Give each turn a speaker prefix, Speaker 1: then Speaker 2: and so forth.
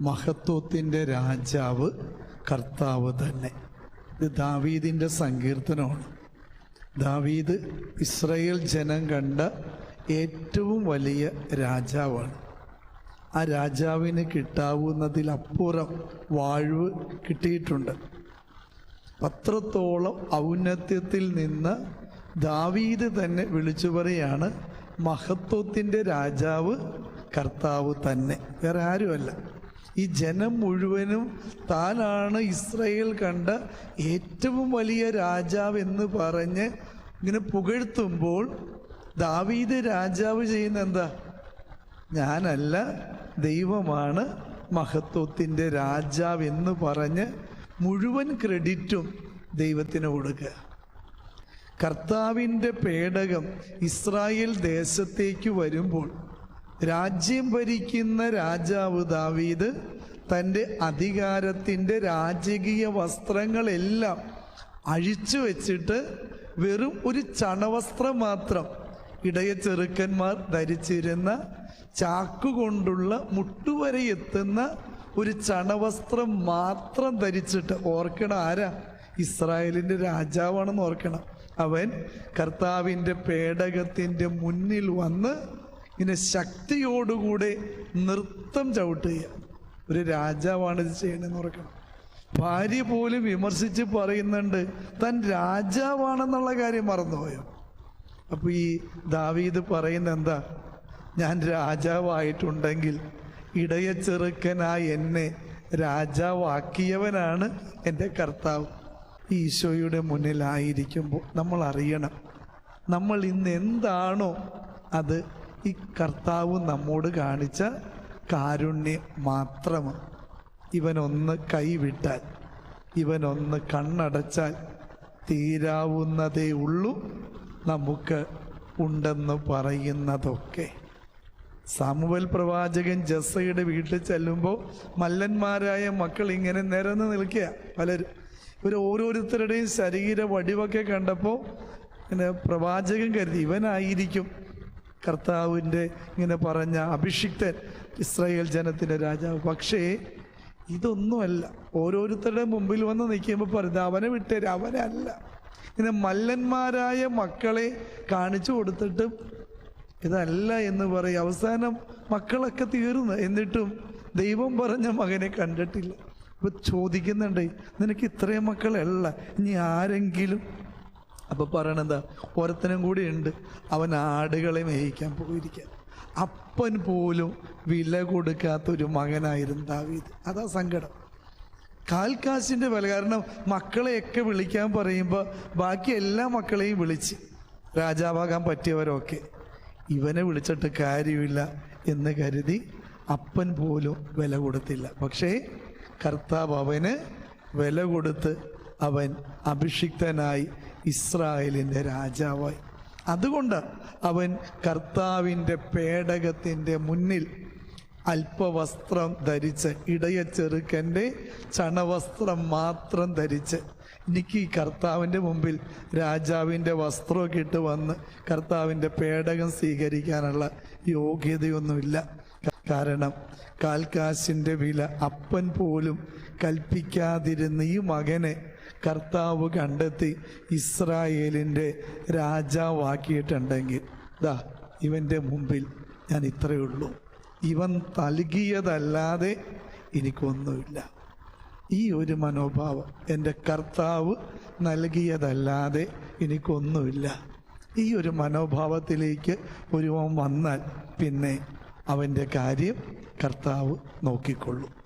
Speaker 1: മഹത്വത്തിന്റെ രാജാവ് കർത്താവ് തന്നെ. ഇത് ദാവീദിന്റെ സങ്കീർത്തനമാണ്. ദാവീദ് ഇസ്രയേൽ ജനം കണ്ട ഏറ്റവും വലിയ രാജാവാണ്. ആ രാജാവിന് കിട്ടാവുന്നതിലപ്പുറം വാഴ്വ് കിട്ടിയിട്ടുണ്ട്. പത്രത്തോളം ഔന്നത്യത്തിൽ നിന്ന് ദാവീദ് തന്നെ വിളിച്ചു പറയാണ് മഹത്വത്തിന്റെ രാജാവ് കർത്താവ് തന്നെ. വേറെ ആരുമല്ല. ഈ ജനം മുഴുവനും താനാണ് ഇസ്രയേൽ കണ്ട ഏറ്റവും വലിയ രാജാവ് എന്ന് പറഞ്ഞ് ഇങ്ങനെ പുകഴ്ത്തുമ്പോൾ ദാവീദ് രാജാവ് ചെയ്യുന്ന എന്താ? ഞാനല്ല ദൈവമാണ് മഹത്വത്തിന്റെ രാജാവ് എന്ന് പറഞ്ഞ് മുഴുവൻ ക്രെഡിറ്റും ദൈവത്തിന് കൊടുക്കുക. കർത്താവിന്റെ പേടകം ഇസ്രായേൽ ദേശത്തേക്ക് വരുമ്പോൾ രാജ്യം ഭരിക്കുന്ന രാജാവ് ദാവീദ് തന്റെ അധികാരത്തിന്റെ രാജകീയ വസ്ത്രങ്ങളെല്ലാം അഴിച്ചു വെച്ചിട്ട് വെറും ഒരു ചണവസ്ത്രം മാത്രം ഇടയ ചെറുക്കന്മാർ ധരിച്ചിരുന്ന ചാക്കുകൊണ്ടുള്ള മുട്ടുവരെ എത്തുന്ന ഒരു ചണവസ്ത്രം മാത്രം ധരിച്ചിട്ട് ഓർക്കണം ആരാ? ഇസ്രായേലിന്റെ രാജാവാണെന്ന് ഓർക്കണം. അവൻ കർത്താവിന്റെ പേടകത്തിന്റെ മുന്നിൽ വന്ന് ഇങ്ങനെ ശക്തിയോടുകൂടെ നൃത്തം ചവിട്ടുക. ഒരു രാജാവാണ് ഇത് ചെയ്യണമെന്ന് ഓർക്കണം. ഭാര്യ പോലും വിമർശിച്ച് പറയുന്നുണ്ട് താൻ രാജാവാണെന്നുള്ള കാര്യം മറന്നുപോയോ? അപ്പോൾ ഈ ദാവീദ് പറയുന്ന എന്താ ഞാൻ രാജാവായിട്ടുണ്ടെങ്കിൽ ഇടയ ചെറുക്കനായ എന്നെ രാജാവാക്കിയവനാണ് എന്റെ കർത്താവ്. ഈശോയുടെ മുന്നിലായിരിക്കുമ്പോൾ നമ്മൾ അറിയണം. നമ്മൾ ഇന്ന് എന്താണോ അത് ഈ കർത്താവ് നമ്മോട് കാണിച്ച കാരുണ്യം മാത്രം ഇവനൊന്ന് കൈവിട്ടാൽ ഇവനൊന്ന് കണ്ണടച്ചാൽ തീരാവുന്നതേ ഉള്ളൂ നമുക്ക് ഉണ്ടെന്ന് പറയുന്നതൊക്കെ. സാമുവൽ പ്രവാചകൻ ജസ്സയുടെ വീട്ടിൽ ചെല്ലുമ്പോൾ മല്ലന്മാരായ മക്കൾ ഇങ്ങനെ നിരന്ന് നിൽക്കുക പലരും. ഇവർ ഓരോരുത്തരുടെയും ശരീര വടിവൊക്കെ കണ്ടപ്പോൾ പിന്നെ പ്രവാചകൻ കരുതി ഇവനായിരിക്കും കർത്താവിന്റെ ഇങ്ങനെ പറഞ്ഞ അഭിഷിക്തൻ ഇസ്രായേൽ ജനത്തിന്റെ രാജാവ്. പക്ഷേ ഇതൊന്നുമല്ല. ഓരോരുത്തരുടെ മുമ്പിൽ വന്ന് നിൽക്കുമ്പോൾ പറയുന്നത് അവനെ വിട്ടേര് അവനെ അല്ല. ഇങ്ങനെ മല്ലന്മാരായ മക്കളെ കാണിച്ചു കൊടുത്തിട്ടും ഇതല്ല എന്ന് പറയും. അവസാനം മക്കളൊക്കെ തീർന്ന്. എന്നിട്ടും ദൈവം പറഞ്ഞ മകനെ കണ്ടിട്ടില്ല. ഇപ്പം ചോദിക്കുന്നുണ്ട് നിനക്ക് ഇത്രയും മക്കളല്ല ഇനി ആരെങ്കിലും അപ്പൊ പറയണെന്താ? ഒരുത്തനും കൂടി ഉണ്ട്. അവൻ ആടുകളെ മേയിക്കാൻ പോയിരിക്കാൻ അപ്പൻ പോലും വില കൊടുക്കാത്തൊരു മകനായിരുന്നു ദാവീദ്. അതാ സങ്കടം. കാൽക്കാശിന്റെ വില. കാരണം മക്കളെയൊക്കെ വിളിക്കാൻ പറയുമ്പോൾ ബാക്കി എല്ലാ മക്കളെയും വിളിച്ച് രാജാവാകാൻ പറ്റിയവരൊക്കെ ഇവനെ വിളിച്ചിട്ട് കാര്യമില്ല എന്ന് കരുതി അപ്പൻ പോലും വില കൊടുത്തില്ല. പക്ഷേ കർത്താവ് അവന് വില കൊടുത്ത് അവൻ അഭിഷിക്തനായി ഇസ്രായേലിന്റെ രാജാവായി. അതുകൊണ്ട് അവൻ കർത്താവിന്റെ പേടകത്തിന്റെ മുന്നിൽ അല്പവസ്ത്രം ധരിച്ച് ഇടയ ചെറുക്കന്റെ ചണവസ്ത്രം മാത്രം ധരിച്ച്. എനിക്ക് ഈ കർത്താവിന്റെ മുമ്പിൽ രാജാവിന്റെ വസ്ത്രമൊക്കെ ഇട്ട് വന്ന് കർത്താവിന്റെ പേടകം സ്വീകരിക്കാനുള്ള യോഗ്യതയൊന്നുമില്ല. കാരണം കാൽക്കാശിന്റെ വില അപ്പൻ പോലും കൽപ്പിക്കാതിരുന്ന ഈ മകനെ കർത്താവ് കണ്ടെത്തി ഇസ്രായേലിന്റെ രാജാവാക്കിയിട്ടുണ്ടെങ്കിൽ ദാ ഇവന്റെ മുമ്പിൽ ഞാൻ ഇത്രയേ ഉള്ളൂ. ഇവൻ നൽകിയതല്ലാതെ എനിക്കൊന്നുമില്ല. ഈ ഒരു മനോഭാവം എന്റെ കർത്താവ് നൽകിയതല്ലാതെ എനിക്കൊന്നുമില്ല. ഈ ഒരു മനോഭാവത്തിലേക്ക് ഒരുവൻ വന്നാൽ പിന്നെ അവന്റെ കാര്യം കർത്താവ് നോക്കിക്കൊള്ളും.